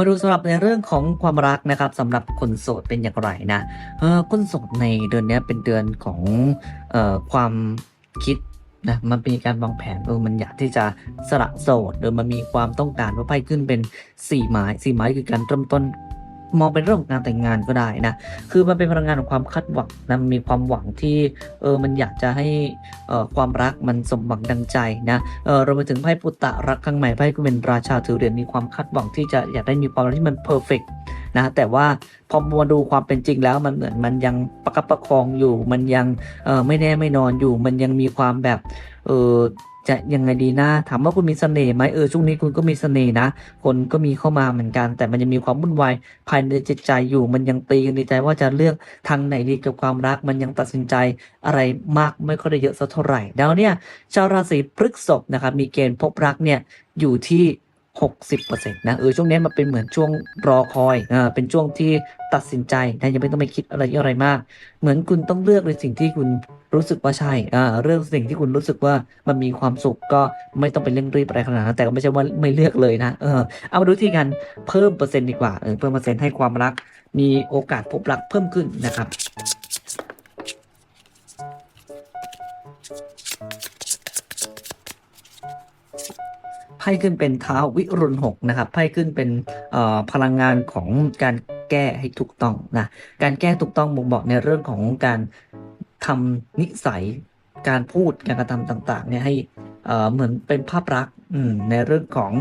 มาดูสำหรับในเรื่องของความรักนะครับสำหรับคนโสดเป็นอย่างไรนะเออคนโสดในเดือนนี้เป็นเดือนของเอ่อความคิดนะมันมีการวางแผนเออมันอยากที่จะสละโสดหรือมันมีความต้องการว่าไพ่ขึ้นเป็นสี่ไม้สี่ไม้คือการเริ่มต้น มองเป็นเรื่องของารแต่งงานก็ได้นะ คือมันเป็นพลังงานของความคาดหวังนะมันมีความหวังที่เออมันอยากจะให้เอ่อความรักมันสมหวังดังใจนะเออเราไปถึงไพ่ปุตตะรักครั้งใหม่ไพ่ก็เป็นราชาถือเหรียญมีความคาดหวังที่จะอยากได้มีความรักที่มันเพอร์เฟกนะแต่ว่าพอมาดูความเป็นจริงแล้วมันเหมือนมันยังประคับประคองอยู่ มันยังเออไม่แน่ไม่นอนอยู่ มันยังมีความแบบเออ จะยังไงดีนะถามว่าคุณมีเสน่ห์ไหมเออช่วงนี้คุณก็มีเสน่ห์นะ คนก็มีเข้ามาเหมือนกัน แต่มันยังมีความวุ่นวายภายในจิตใจอยู่ มันยังตีกันในใจว่าจะเลือกทางไหนดีกับความรัก มันยังตัดสินใจอะไรมากไม่ค่อยได้เยอะสักเท่าไหร่แล้วเนี่ยชาวราศีพฤษภนะครับมีเกณฑ์พบรักเนี่ยอยู่ที่ 60%นะเออช่วงนี้มันเป็นเหมือนช่วงรอคอยอ่าเป็นช่วงที่ตัดสินใจนะยังไม่ต้องไปคิดอะไรยอะอะไรมาก เหมือนคุณต้องเลือกในสิ่งที่คุณรู้สึกว่าใช่อ่าเรื่องสิ่งที่คุณรู้สึกว่ามันมีความสุขก็ไม่ต้องไปเร่งรีบอะไรขนาดนั้นแต่ก็ไม่ใช่ว่าไม่เลือกเลยนะเออเอามาดูที่การเพิ่มเปอร์เซ็นต์ดีกว่าเออเพิ่มเปอร์เซ็นต์ให้ความรัก มีโอกาสพบรักเพิ่มขึ้นนะครับ ไพ่ขึ้นเป็นเท้าวิรุณหกนะครับไพ่ขึ้นเป็นพลังงานของการแก้ให้ถูกต้องนะการแก้ถูกต้องบ่งบอกในเรื่องของการทำนิสัยการพูดการกระทำต่างๆเนี่ยให้เอ่อเหมือนเป็นภาพลักษณ์ อืมในเรื่องของ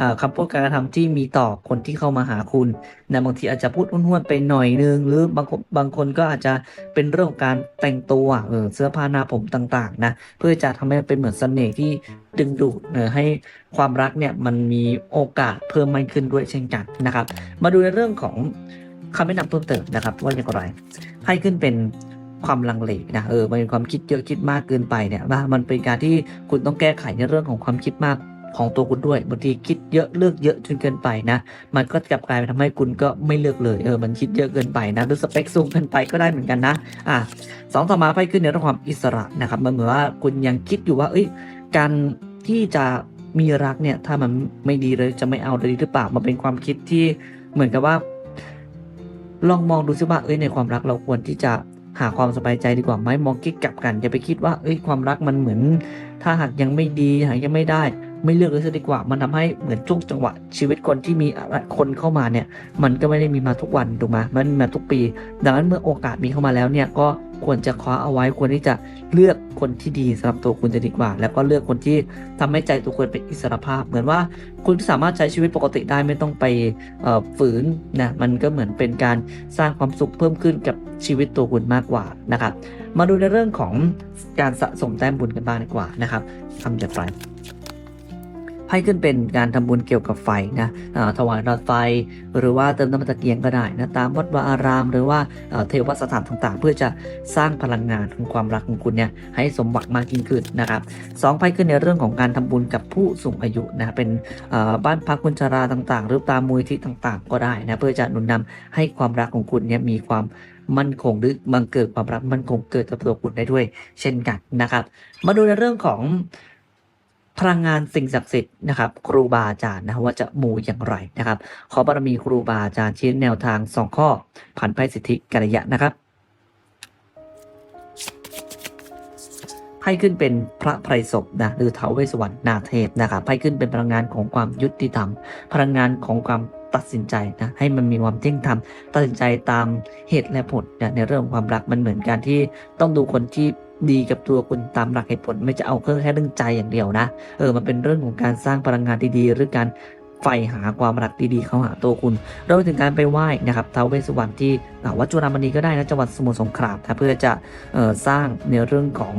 อคำพูดการกระทำที่มีต่อคนที่เข้ามาหาคุณนะบางทีอาจจะพูดห้วนๆไปหน่อยนึง หรือบางคนบางคนก็อาจจะเป็นเรื่องการแต่งตัวเออเสื้อผ้าหน้าผมต่างๆนะเพื่อจะทำให้เป็นเหมือนเสน่ห์ที่ดึงดูดเออให้ความรักเนี่ยมันมีโอกาสเพิ่มมากขึ้นด้วยเช่นกันนะครับ มาดูในเรื่องของคำแนะนำเพิ่มเติมนะครับว่าอย่างไรไพ่ขึ้นเป็น ความลังเลนะเออมันเป็นความคิดเยอะคิดมากเกินไปเนี่ยว่ามันเป็นการที่คุณต้องแก้ไขในเรื่องของความคิดมากของตัวคุณด้วยบางทีคิดเยอะเลือกเยอะจนเกินไปนะ มันก็กลับกลายเป็นทำให้คุณก็ไม่เลือกเลยเออมันคิดเยอะเกินไปนะหรือสเปคสูงเกินไปก็ได้เหมือนกันนะอะสองต่อมาไพ่ขึ้นในเรื่องความอิสระนะครับมันเหมือนว่าคุณยังคิดอยู่ว่าเอ้ยการที่จะมีรักเนี่ยถ้ามันไม่ดีเลยจะไม่เอาเลยหรือเปล่ามันเป็นความคิดที่เหมือนกับว่า ลองมองดูซิว่าเอ้ยในความรักเราควรที่จะ หาความสบายใจดีกว่าไหมมองกิ๊กกลับกันอย่าไปคิดว่าเอ้ยความรักมันเหมือน ถ้าหากยังไม่ดีหากยังไม่ได้ ไม่เลือกเลยซะดีกว่า มันทำให้เหมือนช่วงจังหวะ ชีวิตคนที่มีคนเข้ามาเนี่ย มันก็ไม่ได้มีมาทุกวันถูกไหมมันมาทุกปี ดังนั้นเมื่อโอกาสมีเข้ามาแล้วเนี่ยก็ควรจะคว้าเอาไว้ควรที่จะเลือกคนที่ดีสำหรับตัวคุณจะดีกว่า แล้วก็เลือกคนที่ทำให้ใจตัวคุณเป็นอิสระภาพ เหมือนว่าคุณสามารถใช้ชีวิตปกติได้ไม่ต้องไปฝืนนะมันก็เหมือนเป็นการสร้างความสุขเพิ่มขึ้นกับชีวิตตัวคุณมากกว่านะครับ มาดูในเรื่องของการสะสมแต้มบุญกันบ้างดีกว่านะครับทำอย่างไร ไพ่ขึ้นเป็นการทำบุญเกี่ยวกับไฟนะถวายหลอดไฟ หรือว่าเติมน้ำมันตะเกียงก็ได้นะตามวัดวาอาราม หรือว่าเทวสถานต่างๆ เพื่อจะสร้างพลังงานของความรักของคุณเนี่ยให้สมหวังมากยิ่งขึ้นนะครับสองไพ่ขึ้นในเรื่องของการทำบุญกับผู้สูงอายุนะเป็นเอ่อบ้านพักคนชราต่างๆ หรือตามมูลที่ต่างๆ ก็ได้นะเพื่อจะหนุนนำให้ความรักของคุณเนี่ยมีความมั่นคงหรือบังเกิดความรักมั่นคงเกิดกับตัวคุณได้ด้วย เช่นกันนะครับ มาดูในเรื่องของ พลังงานสิ่งศักดิ์สิทธิ์นะครับครูบาอาจารย์นะว่าจะมูอย่างไรนะครับ ขอบารมีครูบาอาจารย์ชี้แนวทาง 2 ข้อผ่านไพ่สิทธิกัลยะนะครับไพ่ขึ้นเป็นพระไพรศพนะหรือเทวเวสสวรรณนาเทพนะครับไพ่ขึ้นเป็นพลังงานของความยุติธรรม พลังงานของความตัดสินใจนะให้มันมีความเที่ยงธรรมตัดสินใจตามเหตุและผลนะในเรื่องความรักมันเหมือนการที่ต้องดูคนที่ ดีกับตัวคุณตามหลักเหตุผล ไม่จะเอาแค่แค่เรื่องใจอย่างเดียวนะ เออมันเป็นเรื่องของการสร้างพลังงานที่ดีหรือการใฝ่หาความรักดีๆเข้าหาตัวคุณเราไปถึงการไปไหว้นะครับท้าวเวสสุวรรณที่วัดจุฬามณีก็ได้นะจังหวัดสมุทรสงครามนะเพื่อจะออสร้างในเรื่องของ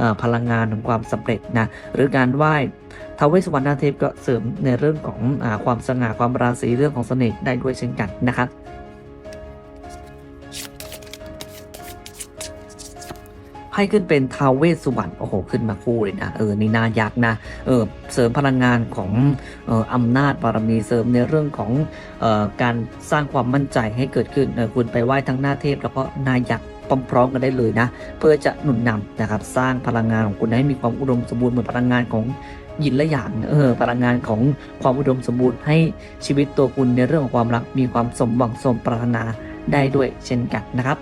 ออพลังงานของความสำเร็จนะหรือการไหว้ท้าวเวสสุวรรณเทพก็เสริมในเรื่องของอความสง่าความราศีเรื่องของเสน่ห์ได้ด้วยเช่นกันนะครับ ให้ขึ้นเป็นทาวเวสสุวรรณโอ้โห ขึ้นมาคู่เลยนะเออนี่นายักษ์นะเออเสริมพลังงานของเอออำนาจบารมีเสริมในเรื่องของเอ่อการสร้างความมั่นใจให้เกิดขึ้นเออคุณไปไหว้ทั้งหน้าเทพแล้วก็นายักษ์พร้อมๆกันได้เลยนะ เพื่อจะหนุนนำนะครับ สร้างพลังงานของคุณให้มีความอุดมสมบูรณ์เหมือนพลังงานของยินและหยางเออพลังงานของความอุดมสมบูรณ์ให้ชีวิตตัวคุณในเรื่องของความรักมีความสมหวังสมปรารถนาได้ด้วยเช่นกันนะครับ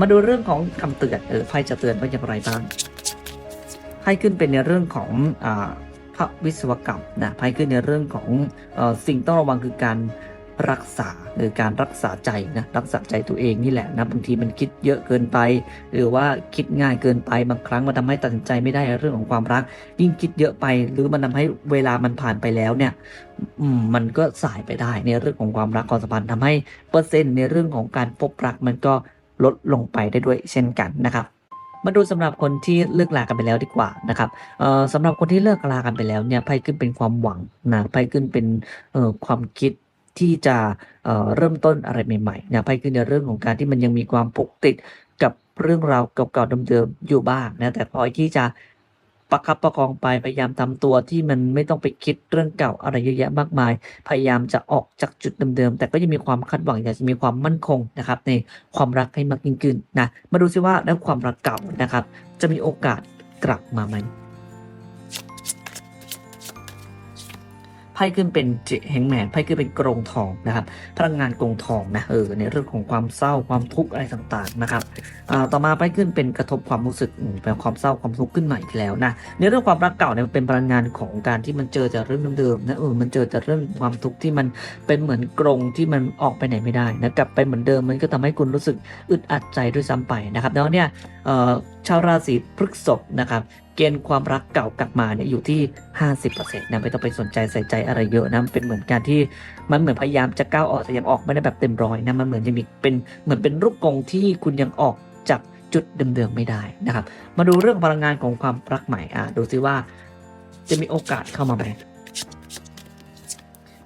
มาดูเรื่องของคำเตือนเออไพ่จะเตือนว่าอย่างไรบ้างไพ่ขึ้นเป็นในเรื่องของอาพระวิศวกรรมนะไพ่ขึ้นในเรื่องของอสิ่งต้องระวังคือการรักษาหรือการรักษาใจนะรักษาใจตัวเองนี่แหละนะบางทีมันคิดเยอะเกินไป หรือว่าคิดง่ายเกินไปบางครั้งมันทำให้ตัดสินใจไม่ได้ในเรื่องของความรัก ยิ่งคิดเยอะไป หรือมันทำให้เวลามันผ่านไปแล้วเนี่ยมมันก็สายไปได้ในเรื่องของความรักความสัมพันธ์ทำให้เปอร์เซ็นต์ในเรื่องของการพบรักมันก็ ลดลงไปได้ด้วยเช่นกันนะครับมาดูสำหรับคนที่เลิกลากันไปแล้วดีกว่านะครับเอ่อสำหรับคนที่เลิกลากันไปแล้วเนี่ยไพ่ขึ้นเป็นความหวังนะไพ่ขึ้นเป็นเอ่อความคิดที่จะเอ่อเริ่มต้นอะไรใหม่ๆนะไพ่ขึ้นในเรื่องของการที่มันยังมีความปกติดกับเรื่องราวเก่าๆเดิมๆอยู่บ้างนะแต่พอที่จะ ประคับประคองไปพยายามทำตัวที่มันไม่ต้องไปคิดเรื่องเก่าอะไรเยอะแยะมากมาย พยายามจะออกจากจุดเดิมๆ แต่ก็ยังมีความคาดหวังอยากจะมีความมั่นคงนะครับในความรักให้มากยิ่งขึ้นนะ มาดูซิว่าแล้วความรักเก่านะครับ จะมีโอกาสกลับมาไหม ไพ่ขึ้นเป็นเจแฮงแมนไพ่ขึ้นเป็นกรงทองนะครับพลังงานกรงทองนะเออในเรื่องของความเศร้าความทุกข์อะไรต่างๆนะครับอ่าต่อมาไพ่ขึ้นเป็นกระทบความรู้สึกเป็นความเศร้าความทุกข์ขึ้นใหม่อีกแล้วนะในเรื่องความรักเก่าเนี่ยมันเป็นพลังงานของการที่มันเจอแต่เรื่องเดิมๆนะเออมันเจอแต่เรื่องความทุกข์ที่มันเป็นเหมือนกรงที่มันออกไปไหนไม่ได้นะกลับไปเหมือนเดิมมันก็ทำให้คุณรู้สึกอึดอัดใจด้วยซ้ำไปนะครับแล้วเนี่ย ชาวราศีพฤษภนะครับ เกณฑ์ความรักเก่ากลับมาเนี่ยอยู่ที่ 50%นะไม่ต้องไปสนใจใส่ใจอะไรเยอะนะเป็นเหมือนการที่มันเหมือนพยายามจะก้าวออกแต่ยังออกไม่ได้แบบเต็มร้อยนะมันเหมือนจะมีเป็นเหมือนเป็นลูกกงที่คุณยังออกจากจุดเดิมๆไม่ได้นะครับ มาดูเรื่องพลังงานของความรักใหม่อะดูซิว่าจะมีโอกาสเข้ามาไหม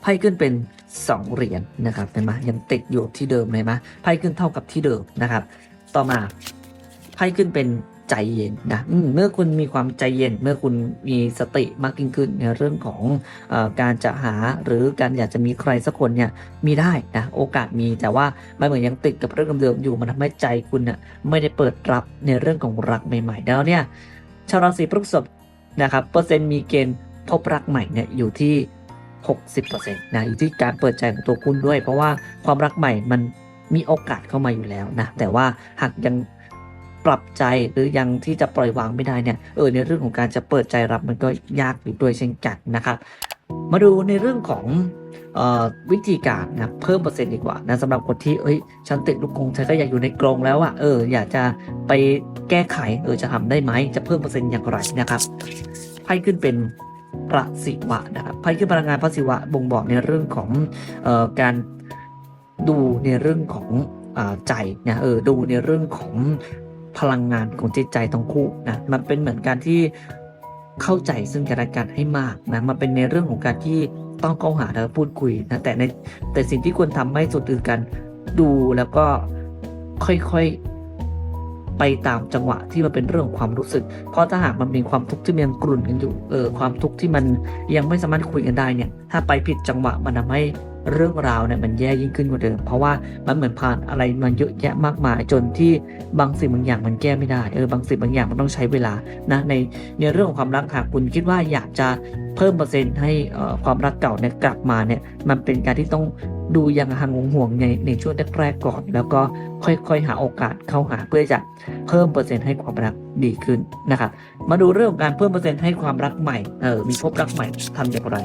ไพ่ขึ้นเป็น2เหรียญนะครับเห็นไหมยังติดอยู่ที่เดิมเลยไหมไพ่ขึ้นเท่ากับที่เดิมนะครับ ต่อมา ไพ่ขึ้นเป็นใจเย็นนะเมื่อคุณมีความใจเย็น เมื่อคุณมีสติมากยิ่งขึ้นในเรื่องของอการจะหาหรือการอยากจะมีใครสักคนเนี่ยมีได้นะโอกาสมีแต่ว่ามันเหมือนยังติดกับเรื่องเดิมๆอยู่มันทำให้ใจคุณน่ะไม่ได้เปิดรับในเรื่องของรักใหม่ๆแล้วเนี่ยชาวราศีพฤษภนะครับเปอร์เซ็นต์มีเกณฑ์พบรักใหม่เนี่ยอยู่ที่ 60%นะอยู่ที่การเปิดใจของตัวคุณด้วย เพราะว่าความรักใหม่มันมีโอกาสเข้ามาอยู่แล้วนะแต่ว่าหากยัง ปรับใจหรือยังที่จะปล่อยวางไม่ได้เนี่ยเออในเรื่องของการจะเปิดใจรับมันก็ยากอยู่ด้วยเช่นกันนะครับมาดูในเรื่องของออวิธีการนะเพิ่มเปอร์เซ็นต์ดีกว่านะสำหรับคนที่เอ้ยฉันติดลูกกรงฉันก็อยากอยู่ในกรงแล้วอะเอออยากจะไปแก้ไขเออจะทำได้ไหมจะเพิ่มเปอร์เซ็นต์อย่างไรนะครับไพ่ขึ้นเป็นพระศิวะนะครับไพ่ขึ้นพลังงานพระศิวะบ่งบอกในเรื่องของออการดูในเรื่องของอใจนะเออดูในเรื่องของ พลังงานของจิตใจทั้งคู่นะมันเป็นเหมือนการที่เข้าใจซึ่งกันและกันให้มากนะมันเป็นในเรื่องของการที่ต้องเข้าหาแล้วพูดคุยนะแต่ในแต่สิ่งที่ควรทำไม่สุดคือการดูแล้วก็ค่อยๆไปตามจังหวะที่มันเป็นเรื่องความรู้สึก เพราะถ้าหากมันมีความทุกข์ที่มันยังกลุ่นกันอยู่เออความทุกข์ที่มันยังไม่สามารถคุยกันได้เนี่ย ถ้าไปผิดจังหวะมันทำให้ เรื่องราวเนี่ยมันแย่ยิ่งขึ้นกว่าเดิม เพราะว่ามันเหมือนผ่านอะไรมันเยอะแยะมากมายจนที่บางสิ่งบางอย่างมันแก้ไม่ได้เออบางสิ่งบางอย่างมันต้องใช้เวลานะในในเรื่องของความรักหากคุณคิดว่าอยากจะเพิ่มเปอร์เซ็นต์ให้อ่อความรักเก่าเนี่ยกลับมาเนี่ยมันเป็นการที่ต้องดูอยังห่างห่วงในในช่วงแรกๆก่อน แล้วก็ค่อยๆ หาโอกาสเข้าหาเพื่อจะเพิ่มเปอร์เซ็นต์ให้ความรักดีขึ้นนะครับมาดูเรื่องของการเพิ่มเปอร์เซ็นต์ให้ความรักใหม่เออมีพบรักใหม่ทำอย่างไร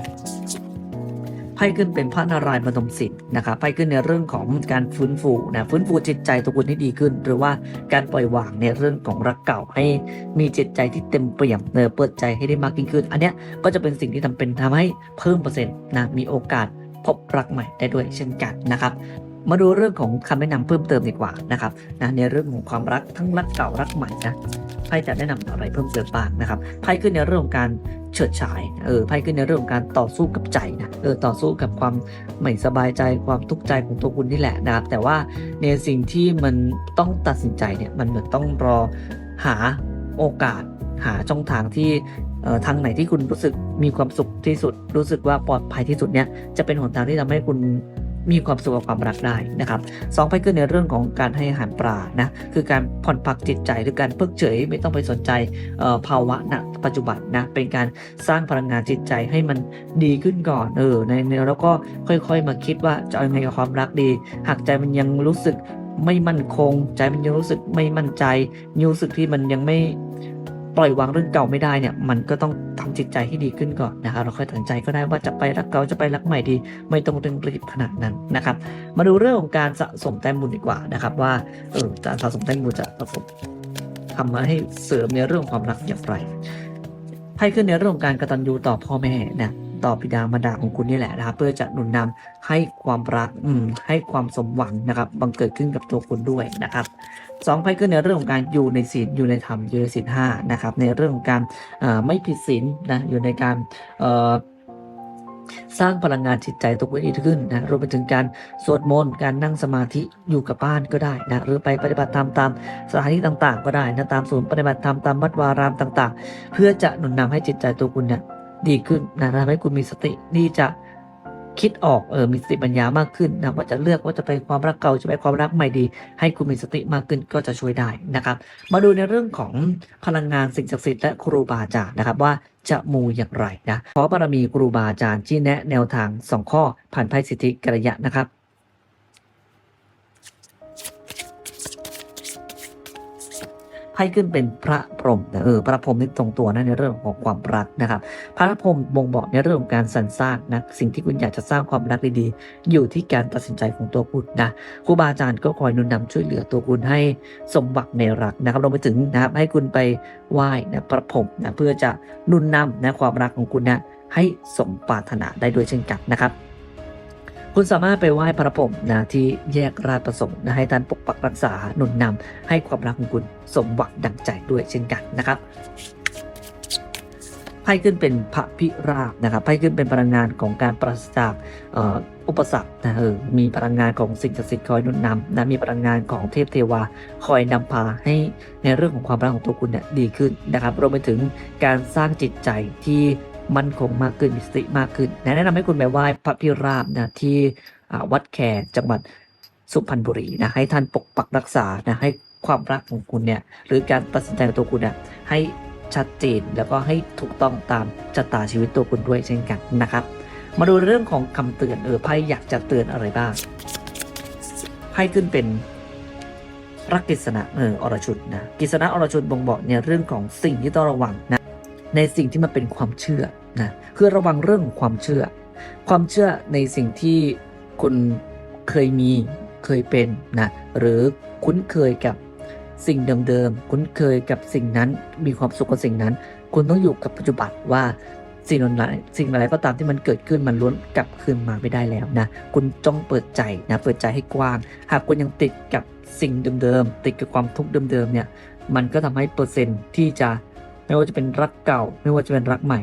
ไพ่ขึ้นเป็นพระนารายณ์บรมสิทธิ์นะครับไพ่ขึ้นในเรื่องของการฟื้นฟูนะฟื้นฟูจิตใจตัวคุณให้ดีขึ้น หรือว่าการปล่อยวางในเรื่องของรักเก่าให้มีจิตใจที่เต็มเปี่ยมเนอเปิดใจให้ได้มากยิ่งขึ้น อันเนี้ยก็จะเป็นสิ่งที่ทำเป็นทำให้เพิ่มเปอร์เซ็นต์นะมีโอกาสพบรักใหม่ได้ด้วยเช่นกันนะครับมาดูเรื่องของคำแนะนำเพิ่มเติมดีกว่านะครับนะในเรื่องของความรักทั้งรักเก่ารักใหม่นะไพ่จะแนะนำอะไรเพิ่มเติมบ้างนะครับไพ่ขึ้นในเรื่องของการ เฉิดฉายเออไพ่ขึ้นในเรื่องของการต่อสู้กับใจนะเออต่อสู้กับความไม่สบายใจความทุกข์ใจของตัวคุณนี่แหละนะครับแต่ว่าในสิ่งที่มันต้องตัดสินใจเนี่ยมันเหมือนต้องรอหาโอกาสหาช่องทางที่ทางไหนที่คุณรู้สึกมีความสุขที่สุด รู้สึกว่าปลอดภัยที่สุดเนี่ยจะเป็นหนทางที่ทำให้คุณ มีความสุขกับความรักได้นะครับสองไพ่ขึ้นในเรื่องของการให้อาหารปลานะคือการผ่อนพักจิตใจหรือการเพิกเฉยไม่ต้องไปสนใจภาวะณปัจจุบันนะเป็นการสร้างพลังงานจิตใจให้มันดีขึ้นก่อนเออในแล้วก็ค่อยๆ มาคิดว่าจะเอาไงกับความรักดี หากใจมันยังรู้สึกไม่มั่นคง ใจมันยังรู้สึกไม่มั่นใจยังรู้สึกที่มันยังไม่ ปล่อยวางเรื่องเก่าไม่ได้เนี่ยมันก็ต้องทำจิตใจให้ดีขึ้นก่อนนะครับเราค่อยตัดใจก็ได้ว่าจะไปรักเก่าจะไปรักใหม่ดี ไม่ต้องเร่งรีบขนาดนั้นนะครับ มาดูเรื่องของการสะสมแต้มบุญดีกว่านะครับว่าเออการสะสมแต้มบุญจะสะสมทำมาให้เสริมในเรื่องของความรักอย่างไรไพ่ขึ้นในเรื่องของการกตัญญูต่อพ่อแม่นะ ต่อบิดามารดาของคุณนี่แหละนะครับเพื่อจะหนุนนำให้ความรักอืมให้ความสมหวังนะครับบังเกิดขึ้นกับตัวคุณด้วยนะครับสองไพ่ขึ้นในเรื่องของการอยู่ในศีลอยู่ในธรรมอยู่ในศีลห้านะครับในเรื่องของการไม่ผิดศีลนะอยู่ในการสร้างพลังงานจิตใจตัวคุณดีขึ้นนะรวมไปถึงการสวดมนต์การนั่งสมาธิอยู่กับบ้านก็ได้นะหรือไปปฏิบัติธรรมตามสถานที่ต่างๆ ก็ได้นะตามศูนย์ปฏิบัติธรรมตามวัดวารามต่าง ๆ เพื่อจะหนุนนำให้จิตใจตัวคุณเนี่ย ดีขึ้นนะทำให้คุณมีสติที่จะคิดออกเออมีสติปัญญามากขึ้นนะว่าจะเลือกว่าจะไปความรักเก่าจะไปความรักใหม่ดี ให้คุณมีสติมากขึ้นก็จะช่วยได้นะครับ มาดูในเรื่องของพลังงานสิ่งศักดิ์สิทธิ์และครูบาอาจารย์นะครับว่าจะมูอย่างไรนะขอบารมีครูบาอาจารย์ที่แนะแนวทางสองข้อผ่านไพ่สิทธิกระยะนะครับไพ่ขึ้นเป็นพระพรหมเออพระพรหมนี่ตรงตัวนะในเรื่องของความรักนะครับ ระพรหมบ่งบอกในเรื่องของการสรรสร้างนะสิ่งที่คุณอยากจะสร้างความรักดีๆ อยู่ที่การตัดสินใจของตัวคุณนะครูบาอาจารย์ก็คอยนุนนำช่วยเหลือตัวคุณให้สมหวังในรักนะครับรวมไปถึงนะครับให้คุณไปไหว้นะพระพรหมนะเพื่อจะนุนนำนะความรักของคุณนะให้สมปรารถนาได้ด้วยเช่นกันนะครับคุณสามารถไปไหว้พระพรหมนะที่แยกราชประสงค์นะให้ท่านปกปักรักษาหนุนนำให้ความรักของคุณสมหวังดังใจด้วยเช่นกันนะครับ ไพ่ขึ้นเป็นพระพิราบนะครับไพ่ขึ้นเป็นพลังงานของการปราศจากอุปสรรคนะเออมีพลังงานของสิ่งศักดิ์สิทธิ์คอยนุนนำนะมีพลังงานของเทพเทวาคอยนำพาให้ในเรื่องของความรักของตัวคุณเนี่ยดีขึ้นนะครับรวมไปถึงการสร้างจิตใจที่มั่นคงมากขึ้นมีสติมากขึ้น แนะนำให้คุณไปไหว้พระพิราบนะที่วัดแขกจังหวัดสุพรรณบุรีนะให้ท่านปกปักรักษานะให้ความรักของคุณเนี่ยหรือการตัดสินใจของตัวคุณเนี่ยให้ ชัดเจน แล้วก็ให้ถูกต้องตามชะตาชีวิตตัวคุณด้วยเช่นกันนะครับ มาดูเรื่องของคำเตือนเออไพ่อยากจะเตือนอะไรบ้างไพ่ขึ้นเป็นรักกฤษณะเอออรชุดนะกฤษณะอรชุดบ่งบอกในเรื่องของสิ่งที่ต้องระวังนะในสิ่งที่มันเป็นความเชื่อนะคือระวังเรื่องของความเชื่อ ความเชื่อในสิ่งที่คุณเคยมีเคยเป็นนะหรือคุ้นเคยกับ สิ่งเดิมๆ คุ้นเคยกับสิ่งนั้น มีความสุขกับสิ่งนั้น คุณต้องอยู่กับปัจจุบันว่าสิ่งอะไรสิ่งอะไรก็ตามที่มันเกิดขึ้นมันล้วนกลับคืนมาไม่ได้แล้วนะ คุณต้องเปิดใจนะ เปิดใจให้กว้าง หากคุณยังติดกับสิ่งเดิมๆ ติดกับความทุกข์เดิมๆ เนี่ย มันก็ทำให้เปอร์เซ็นต์ที่จะไม่ว่าจะเป็นรักเก่า ไม่ว่าจะเป็นรักใหม่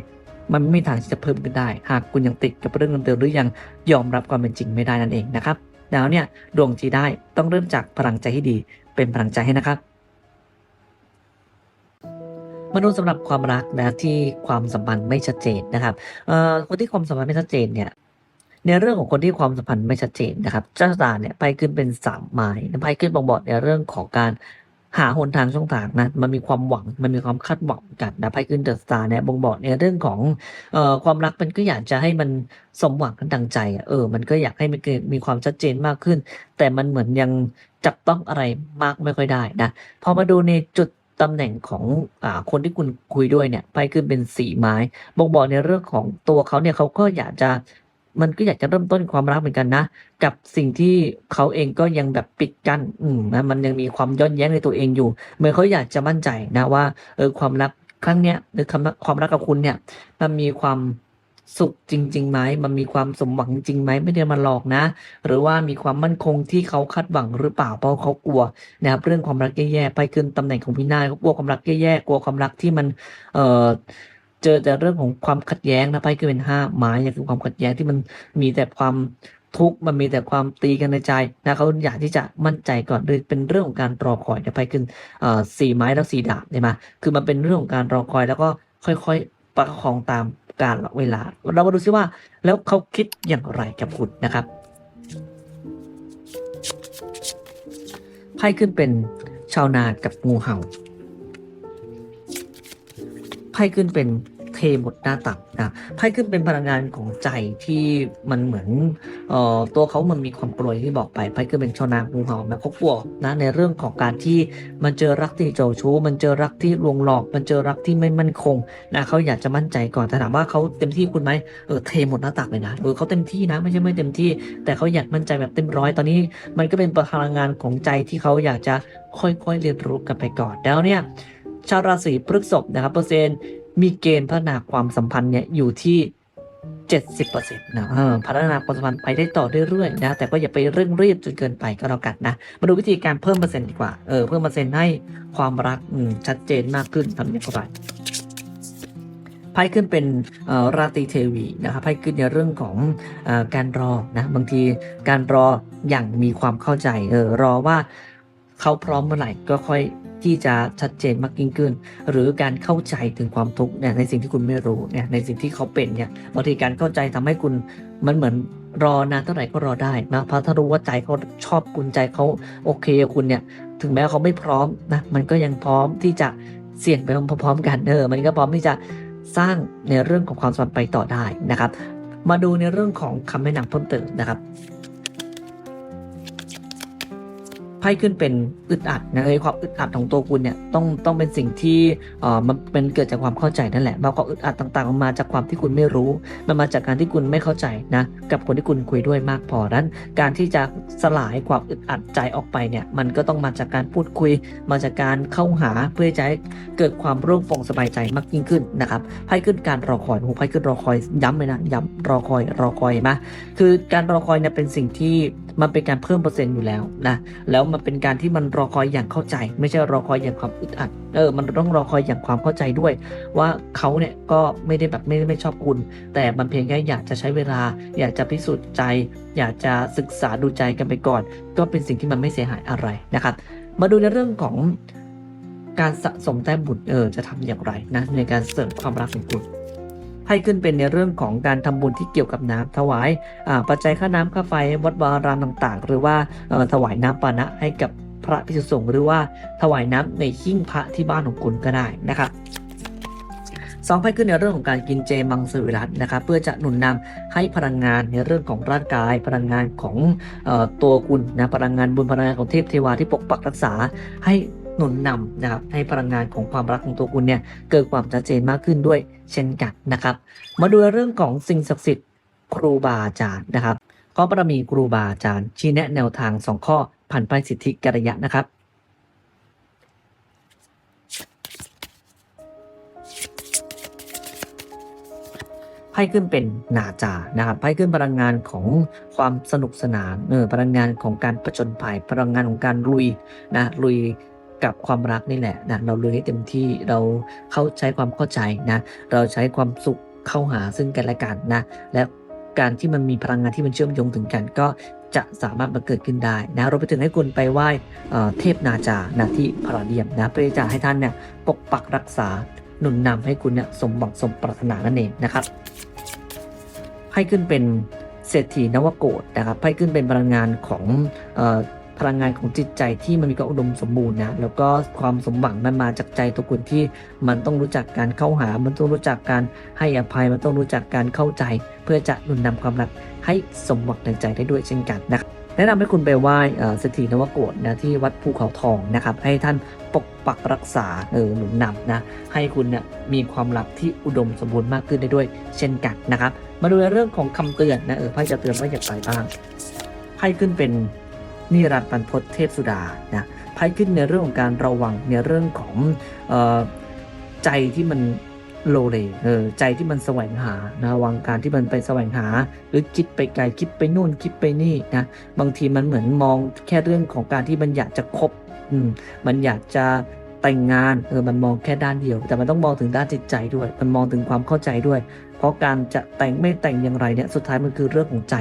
มันไม่มีทางที่จะเพิ่มขึ้นได้ หากคุณยังติดกับเรื่องเดิมๆ หรือยังยอมรับความเป็นจริงไม่ได้นั่นเองนะครับ แล้วเนี่ยดวงจีได้ต้องเริ่มจากพลังใจให้ดี เป็นพลังใจให้นะครับ มาดูสำหรับความรักนะที่ความสัมพันธ์ไม่ชัดเจนนะครับเอ่อคนที่ความสัมพันธ์ไม่ชัดเจนเนี่ยในเรื่องของคนที่ความสัมพันธ์ไม่ชัดเจนนะครับเจ้าชะตาเนี่ยไปขึ้นเป็นสามไม้ไปขึ้นบ่งบอกในเรื่องของการหาหนทางช่องทางนะมันมีความหวังมันมีความคาดหวังกันนะไพ่ขึ้นเดอะสตาร์เนี่ยบ่งบอกในเรื่องของเอ่อความรักมันก็อยากจะให้มันสมหวังกันดังใจเออ มันก็อยากให้มันเกิดมีความชัดเจนมากขึ้น แต่มันเหมือนยังจับต้องอะไรมากไม่ค่อยได้นะพอมาดูในจุด ตำแหน่งของอคนที่คุณคุยด้วยเนี่ยไพ่ขึ้นเป็นสีไม้บอกบอกในเรื่องของตัวเขาเนี่ยเขาก็อยากจะมันก็อยากจะเริ่มต้นความรักเหมือนกันนะ กับสิ่งที่เขาเองก็ยังแบบปิดกั้นอืมนะมันยังมีความย้อนแย้งในตัวเองอยู่เหมือนเขาอยากจะมั่นใจนะว่าเออความรักครั้งเนี้ยหรือคำความรักกับคุณเนี่ยมันมีความ สุขจริงๆไหมมันมีความสมหวังจริงไหมไม่ได้มาหลอกนะ หรือว่ามีความมั่นคงที่เขาคาดหวังหรือเปล่าเพราะเขากลัวนะครับเรื่องความรักแย่ๆไปขึ้นตำแหน่งของพี่นายเขากลัวความรักแย่ๆกลัวความรักที่มันเอ่อเจอแต่เรื่องของความขัดแย้งนะไปคือเป็นห้าไม้เนี่ยคือความขัดแย้งที่มันมีแต่ความทุกข์มันมีแต่ความตีกันในใจนะเขาอยากที่จะมั่นใจก่อนโดยเป็นเรื่องของการรอคอยนี่ยไปขึ้นสี่ไม้แล้วสี่ดาบเนี่ยมาคือมันเป็นเรื่องของการรอคอยแล้วก็ค่อยๆประคองตาม การเวลา เรามาดูซิว่า แล้วเขาคิดอย่างไรกับคุณนะครับไพ่ขึ้นเป็นชาวนากับงูเห่าไพ่ขึ้นเป็น เทหมดหน้าตักนะไพ่ขึ้นเป็นพลังงานของใจที่มันเหมือนเอ่อตัวเขามันมีความกลัวอย่างที่บอกไปไพ่ขึ้นเป็นชาวนางูเห่าแม้เขากลัวนะในเรื่องของการที่มันเจอรักที่เจ้าชู้ มันเจอรักที่ลวงหลอก มันเจอรักที่ไม่มั่นคงนะเขาอยากจะมั่นใจก่อนแต่ถามว่าเขาเต็มที่คุณไหมเออเทหมดหน้าตักเลยนะเออเขาเต็มที่นะไม่ใช่ไม่เต็มที่ แต่เขาอยากมั่นใจแบบเต็มร้อยตอนนี้ มันก็เป็นพลังงานของใจที่เขาอยากจะค่อยๆเรียนรู้กันไปก่อนแล้วเนี่ยชาวราศีพฤษภนะครับเปอร์เซ็นต์ มีเกณฑ์พัฒนาความสัมพันธ์เนี่ยอยู่ที่ 70%นะเออพัฒนาความสัมพันธ์ไปได้ต่อเรื่อยๆนะแต่ก็อย่าไปเร่งรีบจนเกินไปก็แล้วกันนะมาดูวิธีการเพิ่มเปอร์เซ็นต์ดีกว่าเออเพิ่มเปอร์เซ็นต์ให้ความรักชัดเจนมากขึ้นทำอย่างไรไพ่ขึ้นเป็นราตรีเทวีนะครับไพ่ขึ้นในเรื่องของอการรอนะบางทีการรออย่างมีความเข้าใจเออรอว่าเขาพร้อมเมื่อไหร่ก็ค่อย ที่จะชัดเจนมากยิ่งขึ้น หรือการเข้าใจถึงความทุกข์เนี่ยในสิ่งที่คุณไม่รู้เนี่ยในสิ่งที่เขาเป็นเนี่ยบางทีการเข้าใจทำให้คุณมันเหมือนรอนานเท่าไหร่ก็รอได้นะเพราะถ้ารู้ว่าใจเขาชอบคุณใจเขาโอเคกับคุณเนี่ยถึงแม้เขาไม่พร้อมนะมันก็ยังพร้อมที่จะเสี่ยงไปพร้อมๆกันเออมันก็พร้อมที่จะสร้างในเรื่องของความสัมพันธ์ไปต่อได้นะครับ มาดูในเรื่องของคำแนะนำเพิ่มเติมนะครับ ไพ่ขึ้นเป็นอึดอัดนะเอ้ความอึดอัดของตัวคุณเนี่ยต้องต้องเป็นสิ่งที่เอ่อมันเป็นเกิดจากความเข้าใจนั่นแหละบางความอึดอัดต่างๆมันมาจากความที่คุณไม่รู้ มันมาจากการที่คุณไม่เข้าใจนะกับคนที่คุณคุยด้วยมากพอนั้น การที่จะสลายความอึดอัดใจออกไปเนี่ยมันก็ต้องมาจากการพูดคุย มาจากการเข้าหาเพื่อจะให้เกิดความร่งโปร่งสบายใจมากยิ่งขึ้นนะครับไพ่ขึ้นการรอคอยโอ้ไพ่ขึ้นรอคอยย้ำเลยนะย้ำรอคอยรอคอยเห็นไหมคือการรอคอยเนี่ยเป็นสิ่งที่มันเป็นการเพิ่มเปอร์เซ็นต์อยู่แล้วนะแล้วมันเป็นการที่มันรอคอยอย่างเข้าใจ ไม่ใช่รอคอยอย่างความอึดอัดเออมันต้องรอคอยอย่างความเข้าใจด้วย ว่าเขาเนี่ยก็ไม่ได้แบบไม่ได้ไม่ชอบคุณ แต่มันเพียงแค่อยากจะใช้เวลา อยากจะพิสูจน์ใจ อยากจะศึกษาดูใจกันไปก่อน ก็เป็นสิ่งที่มันไม่เสียหายอะไรนะครับ มาดูในเรื่องของการสะสมแต้มบุญเออจะทำอย่างไรนะในการเสริมความรักของคุณ ให้ขึ้นเป็นในเรื่องของการทำบุญที่เกี่ยวกับน้ำถวายปัจจัยค่าน้ำค่าไฟวัดวารามต่างๆ หรือว่าถวายน้ำปานะให้กับพระภิกษุสงฆ์หรือว่าถวายน้ำในหิ้งพระที่บ้านของคุณก็ได้นะครับสองไพ่ขึ้นในเรื่องของการกินเจมังสวิรัตนะครับเพื่อจะหนุนนำให้พลังงานในเรื่องของร่างกาย พลังงานของออตัวคุณนะพลังงานบุญพลังงานของเทพเทวาที่ปกปักรักษาให้หนุนนำนะครับให้พลังงานของความรักของตัวคุณเนี่ยเกิดความชัดเจนมากขึ้นด้วย เช่นกันนะครับ มาดูเรื่องของสิ่งศักดิ์สิทธิ์ครูบาอาจารย์นะครับข้อบารมีครูบาอาจารย์ชี้แนะแนวทางสองข้อผ่านไปสิทธิกัลยะนะครับไพ่ขึ้นเป็นนาจานะครับไพ่ขึ้นพลังงานของความสนุกสนานเออพลังงานของการประจนภัยพลังงานของการลุยนะลุย กับความรักนี่แหละนะเราเลยให้เต็มที่เราเข้าใช้ความเข้าใจนะ เราใช้ความสุขเข้าหาซึ่งกันและกันนะ และการที่มันมีพลังงานที่มันเชื่อมโยงถึงกันก็จะสามารถมาเกิดขึ้นได้นะเราไปถึงให้คุณไปไหว้เเทพนาจานะที่พราเดียมนะเพื่อจะให้ท่านเนี่ยปกปักรักษาหนุนนำให้คุณเนี่ยสมหวังสมปรารถนานั่นเองนะครับ ให้ขึ้นเป็นเศรษฐีนวโกฏนะครับให้ขึ้นเป็นพลังงานของ พลังงานของจิตใจที่มันมีความอุดมสมบูรณ์นะแล้วก็ความสมหวังมันมาจากใจตัวคุณที่มันต้องรู้จักการเข้าหา มันต้องรู้จักการให้อภัย มันต้องรู้จักการเข้าใจ เพื่อจะหนุนนำความรักให้สมหวังในใจได้ด้วยเช่นกันนะครับแนะนำให้คุณไปไหว้เศรษฐีนวโกฏนะที่วัดภูเขาทองนะครับ ให้ท่านปกปักรักษาเออหนุนนำนะให้คุณเนี่ยมีความรักที่อุดมสมบูรณ์มากขึ้นได้ด้วย เช่นกันนะครับ มาดูในเรื่องของคำเตือนนะเออไพ่จะเตือนว่าอย่างไรบ้างไพ่ขึ้นเป็น นิรันดร์ปันพศเทพสุดานะไพ่ขึ้นในเรื่องของการระวังในเรื่องของเอ่อใจที่มันโลเลเออใจที่มันแสวงหานะระวังการที่มันไปแสวงหา หรือคิดไปไกลคิดไปนู่นคิดไปนี่นะบางทีมันเหมือนมองแค่เรื่องของการที่มันอยากจะคบอืมมันอยากจะ แต่งงานเออมันมองแค่ด้านเดียว แต่มันต้องมองถึงด้านจิตใจด้วย มันมองถึงความเข้าใจด้วย เพราะการจะแต่งไม่แต่งอย่างไรเนี่ยสุดท้ายมันคือเรื่องของใจ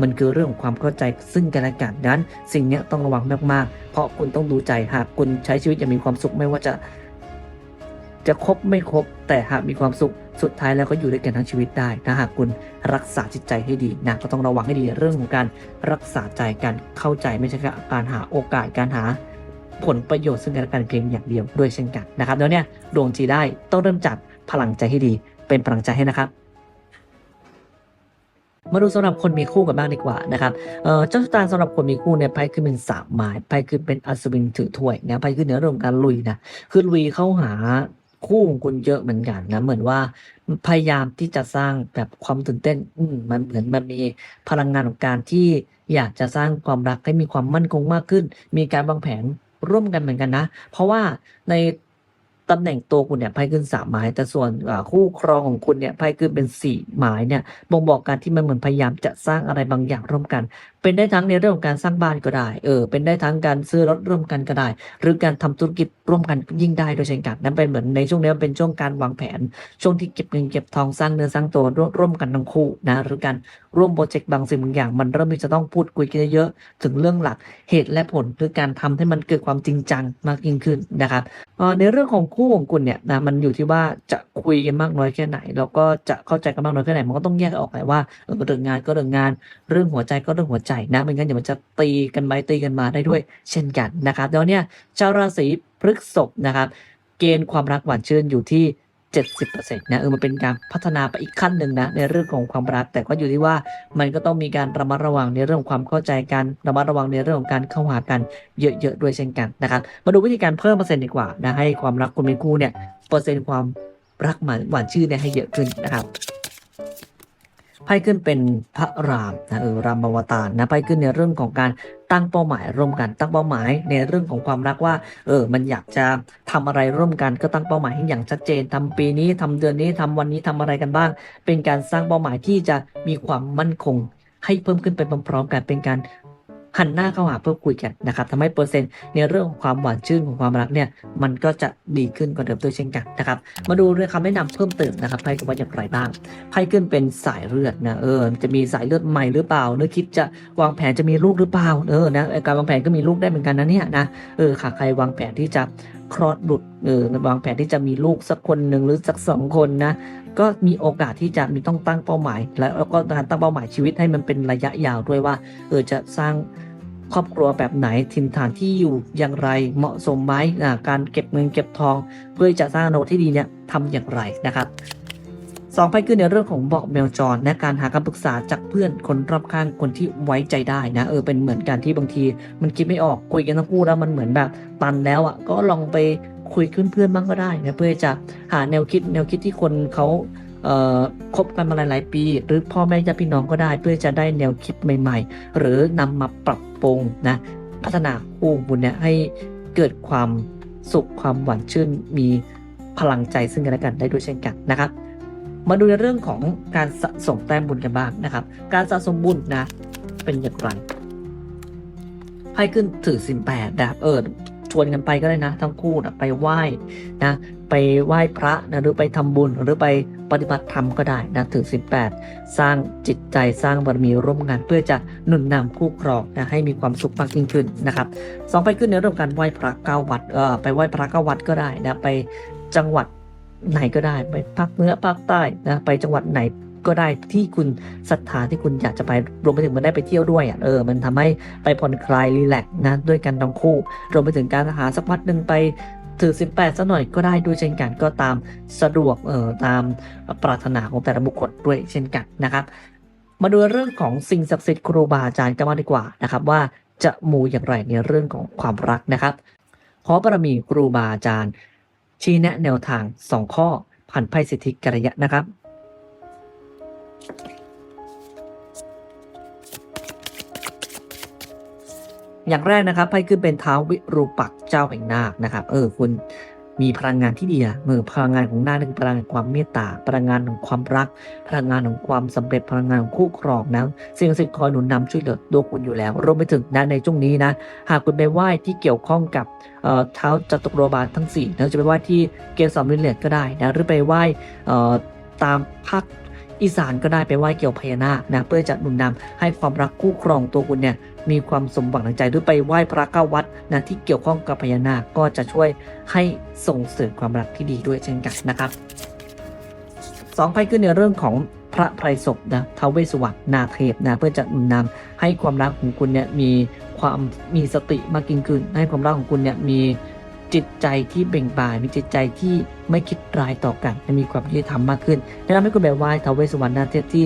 มันคือเรื่องของความเข้าใจซึ่งกันและกันนั้น สิ่งเนี้ยต้องระวังมากๆ เพราะคุณต้องดูใจหากคุณใช้ชีวิตอย่างมีความสุขไม่ว่าจะ จะคบไม่คบแต่หากมีความสุขสุดท้ายแล้วก็อยู่ด้วยกันทั้งชีวิตได้ถ้าหากคุณรักษาจิตใจให้ดีนะก็ต้องระวังให้ดีในเรื่องของการรักษาใจการเข้าใจไม่ใช่แค่การหาโอกาสการหา ผลประโยชน์ซึ่งกันและกันเพียงอย่างเดียวด้วยเช่นกันนะครับแล้วเนี่ยดวงจีได้ต้องเริ่มจากพลังใจให้ดี เป็นพลังใจให้นะครับมาดูสำหรับคนมีคู่กันบ้างดีกว่านะครับเออจ้าชะตาสำหรับคนมีคู่เนี่ยไพ่ขึ้นเป็นสามไม้ไพ่ขึ้นเป็นอัศวินถือถ้วยนะไพ่ขึ้นในเรื่องการลุยนะคือลุยเข้าหาคู่ของคุณเยอะเหมือนกันนะเหมือนว่าพยายามที่จะสร้างแบบความตื่นเต้น อืมันเหมือนมันมีพลังงานของการที่อยากจะสร้างความรักให้มีความมั่นคงมากขึ้น มีการวางแผน ร่วมกันเหมือนกันนะ เพราะว่าในตำแหน่งตัวคุณเนี่ยไพ่ขึ้นสามไม้แต่ส่วนคู่ครองของคุณเนี่ยไพ่ขึ้นเป็นสี่ไม้เนี่ยบ่งบอกการที่มันเหมือนพยายามจะสร้างอะไรบางอย่างร่วมกัน เป็นได้ทั้งในเรื่องของการสร้างบ้านก็ได้ เออ เป็นได้ทั้งการซื้อรถร่วมกันก็ได้ หรือการทำธุรกิจร่วมกันยิ่งได้โดยเช่นกันนั่นเป็นเหมือนในช่วงนี้เป็นช่วงการวางแผน ช่วงที่เก็บเงินเก็บทองสร้างเนื้อสร้างตัวร่วมร่วมกันทั้งคู่นะหรือการร่วมโปรเจกต์บางสิ่งบางอย่าง มันเริ่มที่จะต้องพูดคุยกันเยอะๆถึงเรื่องหลักเหตุและผลหรือการทำให้มันเกิดความจริงจังมากยิ่งขึ้นนะครับในเรื่องของคู่ของคุณเนี่ยนะมันอยู่ที่ว่าจะคุยกันมากน้อยแค่ไหน แล้วก็จะเข้าใจกันมากน้อยแค่ไหนมันก็ต้องแยกออกไปว่าเรื่องงานก็เรื่องงาน เรื่องหัวใจก็เรื่องหัวใจนะไม่งั้นเดี๋ยวมันจะตีกันไปตีกันมาได้ด้วย เช่นกันนะครับแล้วเนี่ยชาวราศีพฤษภนะครับ เกณฑ์ความรักหวานชื่นอยู่ที่ 70%นะเออมันเป็นการพัฒนาไปอีกขั้นหนึ่งนะในเรื่องของความรัก แต่ก็อยู่ที่ว่ามันก็ต้องมีการระมัดระวังในเรื่องของความเข้าใจกันระมัดระวังในเรื่องของการเข้าหากันเยอะๆด้วยเช่นกันนะครับมาดูวิธีการเพิ่มเปอร์เซ็นต์ดีกว่านะให้ความรักคนเป็นคู่เนี่ยเปอร์เซ็นต์ความรักหวานหวานชื่นเนี่ยให้เยอะขึ้นนะครับ ไพ่ขึ้นเป็นพระรามนะเออรามอวตารนะไพ่ขึ้นในเรื่องของการตั้งเป้าหมายร่วมกันตั้งเป้าหมายในเรื่องของความรักว่าเออมันอยากจะทำอะไรร่วมกันก็ตั้งเป้าหมายให้อย่างชัดเจนทำปีนี้ทำเดือนนี้ทำวันนี้ทำอะไรกันบ้าง เป็นการสร้างเป้าหมายที่จะมีความมั่นคงให้เพิ่มขึ้นไปพร้อมๆกันเป็นการ หันหน้าเข้าหาเพื่อคุยกันนะครับทำให้เปอร์เซ็นต์ในเรื่องของความหวานชื่นของความรักเนี่ยมันก็จะดีขึ้นกว่าเดิมด้วยเช่นกันนะครับมาดูเรื่องคำแนะนำเพิ่มเติมนะครับไพ่จะว่าอย่างไรบ้างไพ่ขึ้นเป็นสายเลือดนะเออจะมีสายเลือดใหม่หรือเปล่าหรือคิดจะวางแผนจะมีลูกหรือเปล่าเออนะการวางแผนก็มีลูกได้เหมือนกันนะเนี่ยนะเออค่ะใครวางแผนที่จะคลอดบุตรเออวางแผนที่จะมีลูกสักคนหนึ่งหรือสักสองคนนะก็มีโอกาสที่จะมีต้องตั้งเป้าหมาย แล้วก็การตั้งเป้าหมายชีวิตให้มันเป็นระยะยาวด้วยว่าเออจะสร้าง ครอบครัวแบบไหนถิ่นฐานที่อยู่อย่างไรเหมาะสมไหมการเก็บเงินเก็บทอง เพื่อจะสร้างอนาคตที่ดีเนี่ยทำอย่างไรนะครับสองไพ่ขึ้นในเรื่องของบอกแมวจรนะการหาคำปรึกษาจากเพื่อนคนรอบข้างคนที่ไว้ใจได้นะเออเป็นเหมือนกันที่บางที มันคิดไม่ออกคุยกันทั้งคู่แล้วมันเหมือนแบบตันแล้วอะก็ลองไปคุยขึ้นเพื่อนบ้างก็ได้นะเพื่อจะหาแนวคิดแนวคิดที่คนเขา คบกันมาหลาย ๆ ปี หรือพ่อแม่ญาติพี่น้องก็ได้ เพื่อจะได้แนวคิดใหม่ ๆ หรือนำมาปรับปรุงนะพัฒนาคู่บุญเนี่ยให้เกิดความสุขความหวานชื่นมีพลังใจซึ่งกันและกันได้ด้วยเช่นกันนะครับ มาดูในเรื่องของการสะสมแต้มบุญกันบ้างนะครับ การสะสมบุญนะ เป็นอย่างไรไพ่ขึ้นถือสินแปดนะครับเออชวนกันไปก็ได้นะ ทั้งคู่นะไปไหว้นะ ไปไหว้พระนะหรือไปทำบุญหรือไป ปฏิบัติธรรมก็ได้นะถือสินแปดสร้างจิตใจสร้างบารมีร่วมกันเพื่อจะหนุนนำคู่ครองนะให้มีความสุขมากยิ่งขึ้นนะครับสองไปขึ้นในเรื่องการไหว้พระเก้าวัดเออไปไหว้พระเก้าวัดก็ได้นะไปจังหวัดไหนก็ได้ไปภาคเหนือภาคใต้นะไปจังหวัดไหนก็ได้ที่คุณศรัทธาที่คุณอยากจะไปรวมไปถึงมันได้ไปเที่ยวด้วยอะเออมันทำให้ไปผ่อนคลายรีแลกซ์นะด้วยกันทั้งคู่ รวมไปถึงการหาสักวัดหนึ่งไป ถือ18สักหน่อยก็ได้ด้วยเช่นกันก็ตามสะดวกเอ่อตามปรารถนาของแต่ละบุคคลด้วยเช่นกันนะครับ มาดูเรื่องของสิ่งศักดิ์สิทธิ์ครูบาอาจารย์กันมางดีกว่านะครับว่าจะมูอย่างไรในเรื่องของความรักนะครับ ขอบารมีครูบาอาจารย์ ชี้แนะแนวทาง 2 ข้อผ่านไพ่สิทธิกระยะนะครับ อย่างแรกนะครับไพ่ขึ้นเป็นเท้าวิรูปักษ์เจ้าแห่งนาคนะครับเออคุณมีพลังงานที่ดีอะมือพลังงานของนาคคือพลังงานความเมตตาพลังงานของความรัก พลังงานของความสำเร็จพลังงานของคู่ครองนะสิ่งศักดิ์สิทธิ์คอยหนุนนำช่วยเหลือตัวคุณอยู่แล้วรวมไปถึงนะในช่วงนี้นะหากคุณไปไหว้ที่เกี่ยวข้องกับเออเท้าจตุรบาลทั้ง4นะจะไปไหว้ที่เกสรวิลเลตก็ได้นะหรือไปไหว้เออตามภาค อีสานก็ได้ไปไหว้เกี่ยวพญานาคนะเพื่อจะหนุนนำให้ความรักคู่ครองตัวคุณเนี่ยมีความสมหวังทางใจหรือไปไหว้พระเก้าวัดนะที่เกี่ยวข้องกับพญานาคก็จะช่วยให้ส่งเสริมความรักที่ดีด้วยเช่นกันนะครับสองไพ่ขึ้นในเรื่องของพระไพรศพนะทาวเวสสุวรรณนาเทพนะเพื่อจะหนุนนำให้ความรักของคุณเนี่ยมีความมีสติมากยิ่งขึ้น ให้ความรักของคุณเนี่ยมี จิตใจที่เบ่งบาน มีจิตใจที่ไม่คิดร้ายต่อกันและมีความยุติธรรมมากขึ้นแนะนำให้คุณไปไหว้ท้าวเวสสุวรรณนาเทพที่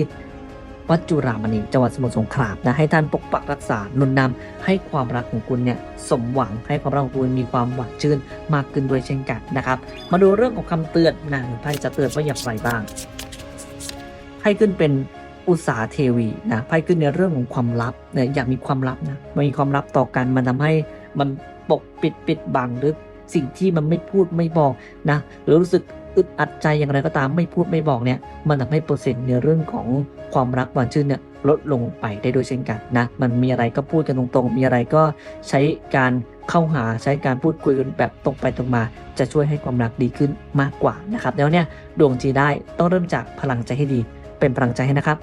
วัดจุรามณีจังหวัดสมุทรสงครามนะให้ท่านปกปักรักษานุนนำให้ความรักของคุณเนี่ยสมหวังให้ความรักของคุณมีความหวานชื่นมากขึ้นด้วยเช่นกันนะครับ มาดูเรื่องของคำเตือนนะไพ่จะเตือนว่าอย่างไรบ้างไพ่ขึ้นเป็นอุตสาเทวีนะไพ่ขึ้นในเรื่องของความลับเนี่ยอยากมีความลับนะมันมีความลับต่อกันมันทำให้มันปกปิดปิดบังหรือ สิ่งที่มันไม่พูดไม่บอกนะหรือรู้สึกอึดอัดใจอย่างไรก็ตามไม่พูดไม่บอกเนี่ยมันทำให้เปอร์เซ็นต์ในเรื่องของความรักหวานชื่นเนี่ยลดลงไปได้โดยเช่นกันนะมันมีอะไรก็พูดกันตรงๆ มีอะไรก็ใช้การเข้าหาใช้การพูดคุยกันแบบตรงไปตรงมา จะช่วยให้ความรักดีขึ้นมากกว่านะครับแล้วเนี่ยดวงจีได้ต้องเริ่มจากพลังใจให้ดี เป็นพลังใจให้นะครับ